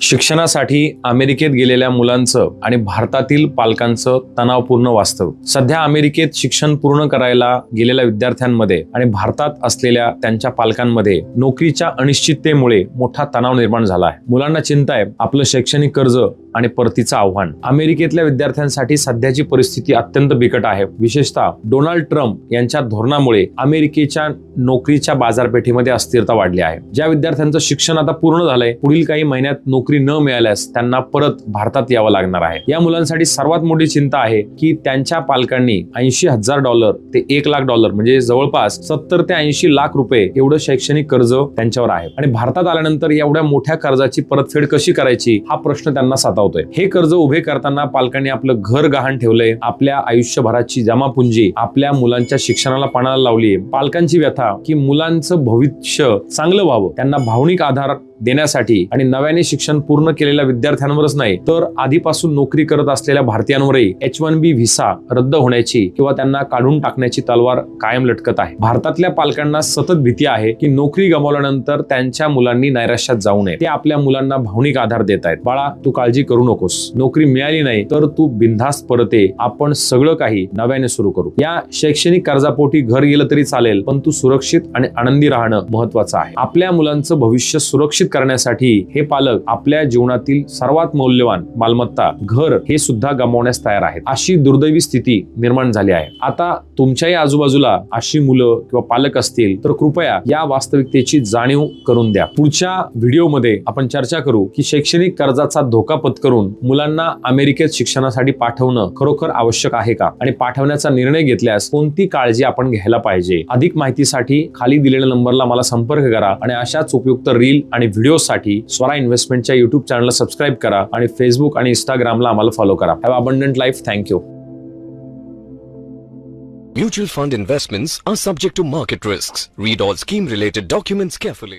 शिक्षणासाठी अमेरिकेत गेलेल्या मुलांचं आणि भारतातील पालकांचं तणावपूर्ण वास्तव सध्या अमेरिकेत शिक्षण पूर्ण करायला गेलेल्या विद्यार्थ्यांमध्ये आणि भारतात असलेल्या त्यांच्या पालकांमध्ये नोकरीच्या अनिश्चिततेमुळे मोठा तणाव निर्माण झाला आहे. मुलांना चिंता आहे आपलं शैक्षणिक कर्ज आणि परतीचं आव्हान. अमेरिकेतल्या विद्यार्थ्यांसाठी सध्याची परिस्थिती अत्यंत बिकट आहे. विशेषतः डोनाल्ड ट्रम्प यांच्या धोरणामुळे अमेरिकेच्या नोकरीच्या बाजारपेठेमध्ये अस्थिरता वाढली आहे. ज्या विद्यार्थ्यांचं शिक्षण आता पूर्ण झालंय पुढील काही महिन्यात नोकरी नोकरी न मिळाल्यास त्यांना परत भारतात यावं लागणार आहे. या मुलांसाठी सर्वात मोठी चिंता आहे की त्यांच्या पालकांनी ऐंशी हजार डॉलर ते एक लाख डॉलर म्हणजे जवळपास सत्तर ते ऐंशी लाख रुपये एवढं शैक्षणिक कर्ज त्यांच्यावर आहे. आणि भारतात आल्यानंतर एवढ्या मोठ्या कर्जाची परतफेड कशी करायची हा प्रश्न त्यांना सतावतोय. हे कर्ज उभे करताना पालकांनी आपलं घर गहाण ठेवलंय आपल्या आयुष्यभराची जमापुंजी आपल्या मुलांच्या शिक्षणाला पाणाला लावली पालकांची व्यथा की मुलांचं भविष्य चांगलं व्हावं त्यांना भावनिक आधार देण्यासाठी आणि नव्याने शिक्षण पूर्ण केलेल्या विद्यार्थ्यांवरच नाही तर आधीपासून नोकरी करत असलेल्या भारतीयांवरही एच वन बी व्हिसा रद्द होण्याची किंवा त्यांना काढून टाकण्याची तलवार कायम लटकत आहे. भारतातल्या पालकांना सतत भीती आहे की नोकरी गमावल्यानंतर त्यांच्या मुलांनी नैराश्यात जाऊ नये. ते आपल्या मुलांना भावनिक आधार देत आहेत. बाळा तू काळजी करू नकोस. नोकरी मिळाली नाही तर तू बिनधास्त परते. आपण सगळं काही नव्याने सुरू करू. या शैक्षणिक कर्जापोटी घर गेलं तरी चालेल पण तू सुरक्षित आणि आनंदी राहणं महत्वाचं आहे. आपल्या मुलांचं भविष्य सुरक्षित सुरक्षित करण्यासाठी हे पालक आपल्या जीवनातील सर्वात मौल्यवान मालमत्ता घर हे सुद्धा गमावण्यास तयार आहेत. अशी दुर्दैवी स्थिती निर्माण झाली आहे. आता तुमच्याही आजूबाजूला अशी मुलं किंवा पालक असतील तर कृपया या वास्तविकतेची जाणीव करून द्या. पुढच्या व्हिडिओमध्ये आपण चर्चा करू की शैक्षणिक कर्जाचा धोका पत्करून मुलांना अमेरिकेत शिक्षणासाठी पाठवणं खरोखर आवश्यक आहे का? आणि पाठवण्याचा निर्णय घेतल्यास कोणती काळजी आपण घ्यायला पाहिजे? अधिक माहितीसाठी खाली दिलेल्या नंबरला मला संपर्क करा आणि अशाच उपयुक्त रील आणि व्हिडिओसाठी स्वरा इन्व्हेस्टमेंटच्या युट्यूब चॅनलला सबस्क्राईब करा आणि फेसबुक आणि इंस्टाग्रामला आम्हाला फॉलो करा have abundant life thank you Mutual fund investments are subject to market risks. Read all scheme related documents carefully.